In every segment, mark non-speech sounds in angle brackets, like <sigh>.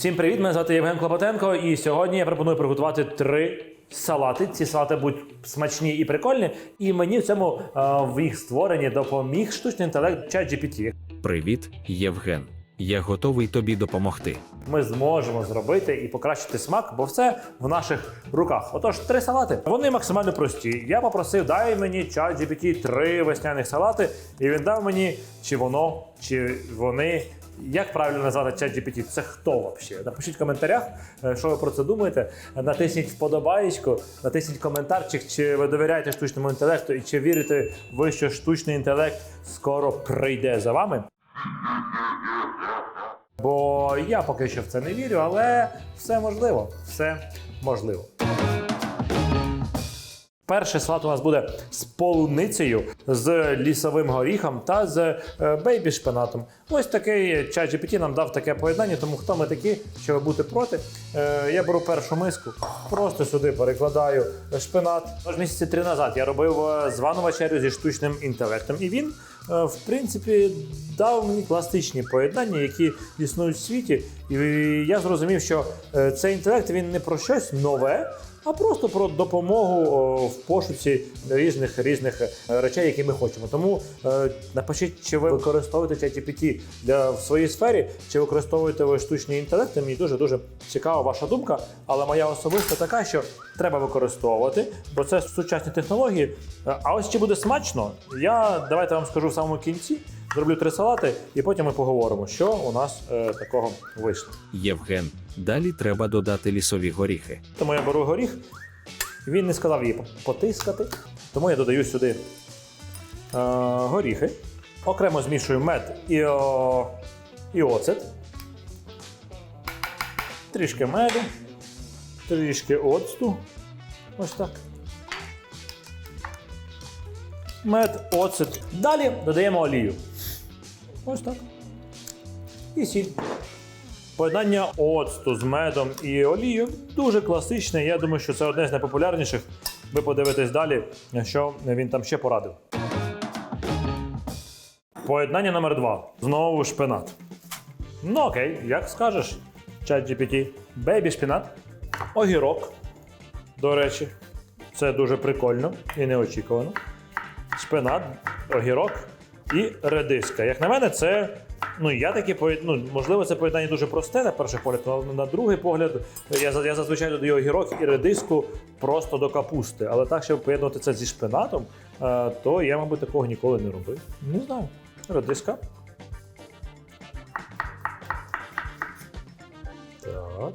Всім привіт! Мене звати Євген Клопотенко, і сьогодні я пропоную приготувати три салати. Ці салати будуть смачні і прикольні. І мені в цьому е, в їх створенні допоміг штучний інтелект ChatGPT. Привіт, Євген. Я готовий тобі допомогти. Ми зможемо зробити і покращити смак, бо все в наших руках. Отож, три салати. Вони максимально прості. Я попросив, дай мені ChatGPT три весняних салати, і він дав мені чи воно, чи вони. Як правильно назвати ChatGPT? Це хто взагалі? Напишіть в коментарях, е, що ви про це думаєте. Натисніть вподобаєчку, натисніть коментарчик, чи ви довіряєте штучному інтелекту, і чи вірите ви, що штучний інтелект скоро прийде за вами. Бо я поки що в це не вірю, але все можливо. Все можливо. Перший салат у нас буде з полуницею, з лісовим горіхом та з е, бейбі шпинатом. Ось такий чай GPT нам дав таке поєднання, тому хто ми такі, що ви будете проти. Е, я беру першу миску, просто сюди перекладаю шпинат. Тож місяці три назад я робив е, звану вечерю зі штучним інтелектом, і він, в принципі, дав мені класичні поєднання, які існують в світі. І я зрозумів, що цей інтелект він не про щось нове а просто про допомогу в пошуці різних різних е, речей, які ми хочемо. Тому е, напишіть, чи ви використовуєте ChatGPT для в своїй сфері, чи використовуєте ви штучний інтелект. Мені дуже дуже цікава ваша думка. Але моя особиста така, що треба використовувати, бо це сучасні технології. Е, А ось чи буде смачно, я давайте вам скажу в самому кінці. Зроблю три салати, і потім ми поговоримо, що у нас е, такого вийшло. Євген, далі треба додати лісові горіхи. Тому я беру горіх. Він не сказав її потискати, тому я додаю сюди е, горіхи. Окремо змішую мед і, о, і оцет. Трішки меду, трішки оцту. Ось так. Мед, оцет. Далі додаємо олію. Ось так. І сіль. Поєднання оцту з медом і олією дуже класичне. Я думаю, що це одне з найпопулярніших. Ви подивитесь далі, що він там ще порадив. Поєднання номер два. Знову шпинат. Ну окей, як скажеш, чат GPT. Бейбі шпинат. Огірок. До речі, це дуже прикольно і неочікувано. Шпинат, огірок і редиска. Як на мене, це. Ну, я такі ну, можливо, це поєднання дуже просте на перший погляд, але на другий погляд я, я зазвичай додаю огірок і редиску просто до капусти. Але так, щоб поєднувати це зі шпинатом, е, то я, мабуть, такого ніколи не робив. Не знаю. Редиска. Так.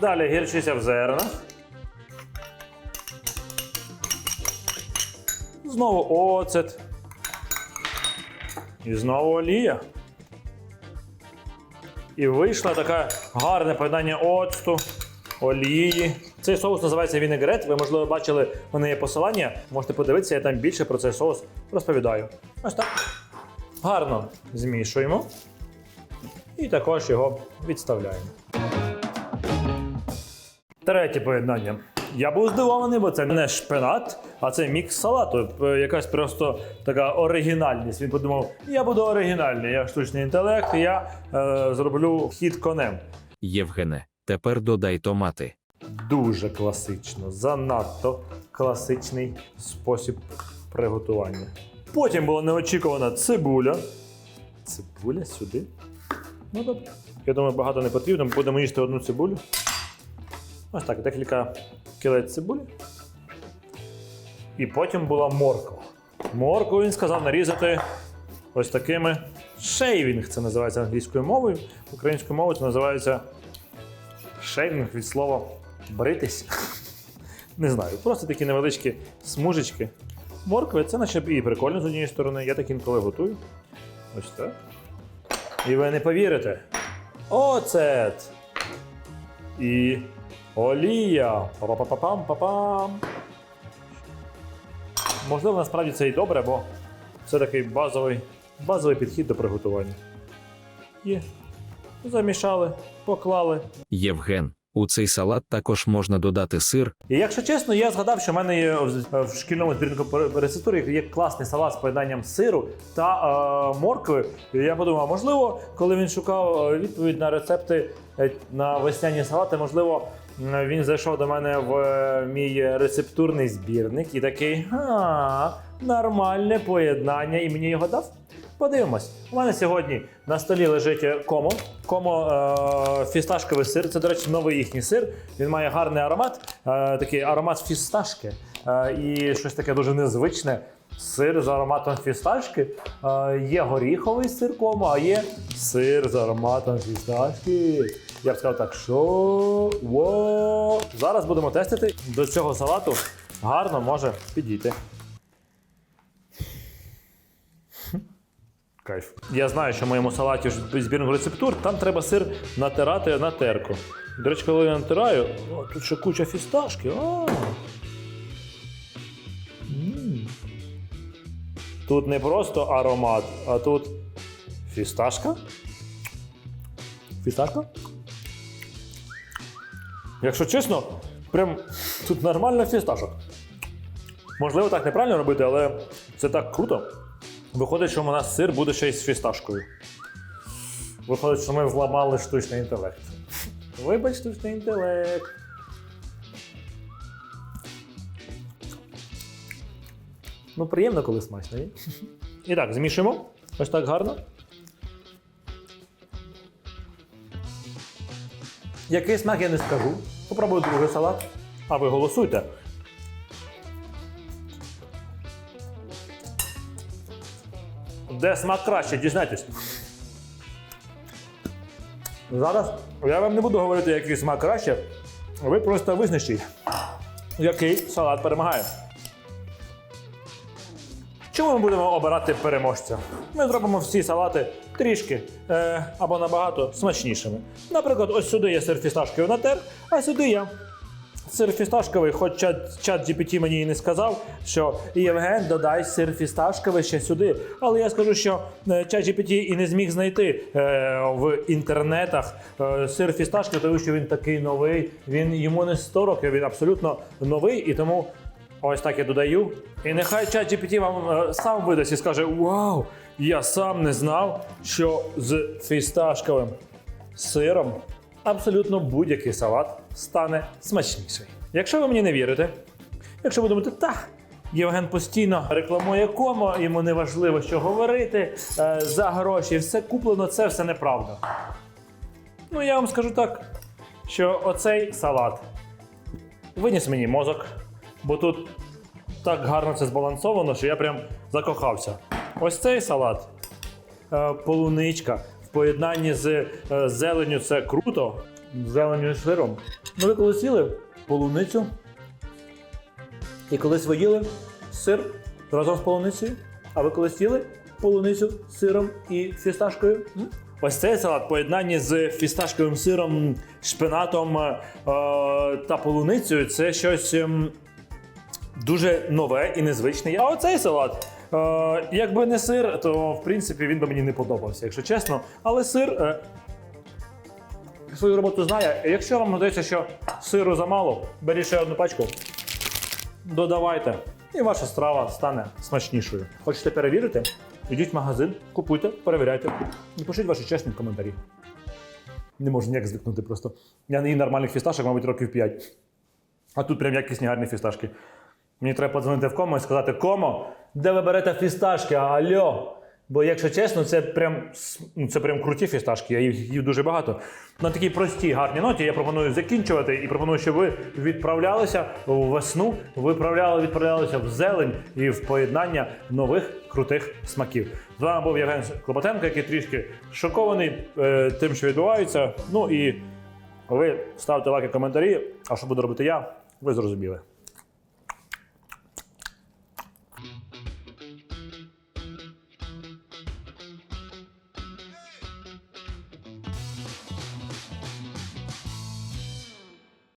Далі гірчиця в зернах. Знову оцет. І знову олія. І вийшло таке гарне поєднання оцту, олії. Цей соус називається вінегрет. Ви, можливо, бачили, в мене є посилання. Можете подивитися, я там більше про цей соус розповідаю. Ось так. Гарно змішуємо. І також його відставляємо. Третє поєднання. Я був здивований, бо це не шпинат, а це мікс салату. Е, Якась просто така оригінальність. Він подумав: я буду оригінальний, я штучний інтелект, я е, зроблю хід конем. Євгене, тепер додай томати. Дуже класично, занадто класичний спосіб приготування. Потім була неочікувана цибуля. Цибуля сюди. Ну добре. Я думаю, багато не потрібно. Будемо їсти одну цибулю. Ось так, декілька кілець цибулі. І потім була морква. Моркву він сказав нарізати ось такими шейвінг. Це називається англійською мовою. Українською мовою це називається шейвінг від слова бритись. <laughs> Не знаю, просто такі невеличкі смужечки. Моркви це наче і прикольно з однієї сторони. Я так інколи готую. Ось так. І ви не повірите. Оцет. І олія. Па-па-па-пам-па-пам. Можливо, насправді це і добре, бо це такий базовий, базовий підхід до приготування. Є. Замішали, поклали. Євген, У цей салат також можна додати сир, І якщо чесно, я згадав, що в мене є в в шкільному збірнику рецептури є класний салат з поєднанням сиру та е, моркви. І я подумав, можливо, коли він шукав е, відповідь на рецепти е, на весняні салати, можливо, він зайшов до мене в е, мій рецептурний збірник і такий, а, нормальне поєднання, і мені його дав. Подивимось. У мене сьогодні на столі лежить комо. Комо е, фісташковий сир. Це, до речі, новий їхній сир. Він має гарний аромат, е, такий аромат фісташки. Е, і щось таке дуже незвичне. Сир з ароматом фісташки. Е, є горіховий сир комо, а є сир з ароматом фісташки. Я б сказав так, що во. Зараз будемо тестити. До цього салату гарно може підійти. Кайф. Я знаю, що в моєму салаті збірних рецептур, там треба сир натирати на терку. До речі, коли я натираю, о, тут ще куча фісташки. М. Тут не просто аромат, а тут фісташка. Фісташка? Якщо чесно, прям тут нормально фісташок. Можливо, так неправильно робити, але це так круто. Виходить, що у нас сир буде ще й з фісташкою. Виходить, що ми зламали штучний інтелект. Вибач, штучний інтелект. Ну, приємно, коли смачно, ні? І так, змішуємо. Ось так гарно. Який смак я не скажу. Попробую другий салат. А ви голосуйте. Де смак краще, дізнайтесь. Зараз я вам не буду говорити, який смак краще. Ви просто визначіть, який салат перемагає. Чому ми будемо обирати переможця? Ми зробимо всі салати трішки е, або набагато смачнішими. Наприклад, ось сюди я сир фісташковий натер, а сюди я сир фісташковий, хоч чат, чат GPT мені і не сказав, що Євген, додай сир фісташковий ще сюди. Але я скажу, що е, чат GPT і не зміг знайти е, в інтернетах е, сир фісташковий, тому що він такий новий. Він йому не 100 років, він абсолютно новий, і тому ось так я додаю. І нехай чат GPT вам е, сам видасть і скаже: Вау! Я сам не знав, що з фісташковим сиром абсолютно будь-який салат стане смачніший. Якщо ви мені не вірите, якщо ви думаєте, так. Євген постійно рекламує комо, йому не важливо, що говорити е, за гроші, все куплено, це все неправда. Ну, я вам скажу так, що оцей салат виніс мені мозок, бо тут так гарно це збалансовано, що я прям закохався. Ось цей салат, е, полуничка в поєднанні з е, зеленню це круто. з Зеленню і сиром. Ну, ви коли сіли полуницю і колись ви їли сир разом з полуницею, а ви колись їли полуницю з сиром і фісташкою? Ось цей салат в поєднанні з фісташковим сиром, шпинатом е, та полуницею це щось. Дуже нове і незвичне. А оцей салат. Е, якби не сир, то в принципі він би мені не подобався, якщо чесно. Але сир е, свою роботу знає. Якщо вам здається, що сиру замало, беріть ще одну пачку, додавайте, і ваша страва стане смачнішою. Хочете перевірити? Ідіть в магазин, купуйте, перевіряйте і пишіть ваші чесні коментарі. Не можу ніяк звикнути просто. Я не їм нормальних фісташок, мабуть, років 5. А тут прям якісні гарні фісташки. Мені треба подзвонити в кому і сказати: Комо, де ви берете фісташки? Алло. Бо, якщо чесно, це прям, ну, це прям круті фісташки, я їх їв дуже багато. На такій простій гарній ноті я пропоную закінчувати і пропоную, щоб ви відправлялися в весну, виправляли, відправлялися в зелень і в поєднання нових крутих смаків. З вами був Євген Клопотенко, який трішки шокований е, тим, що відбувається. Ну і ви ставте лайки, коментарі. А що буду робити я, ви зрозуміли.